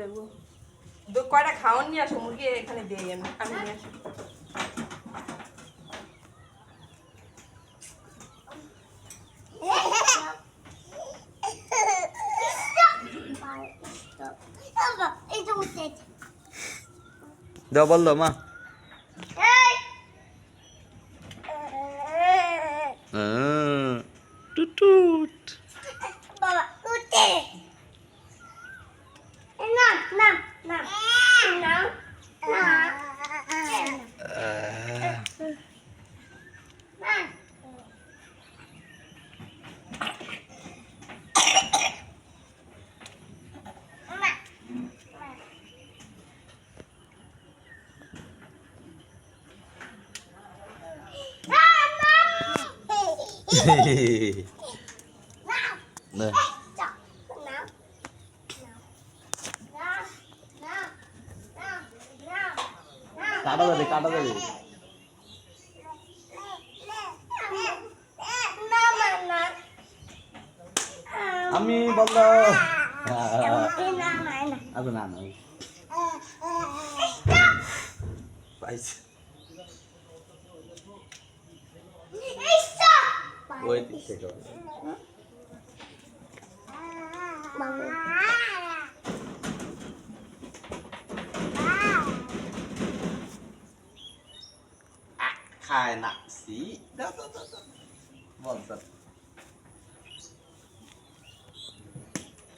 দেবো। দু কয়টা খাওয়ান নিয়ে আসো মুরগি এখানে দিয়ে আমি আমি নিয়ে আসি। দাও বলল মা। হ্যাঁ, টুটুট। বাবা উঠে। 네. কাটা যাবে কাটা যাবে আমি বললো আচ্ছা না না পাইছি দিক থেকে বলো। খায় না। সি দাও।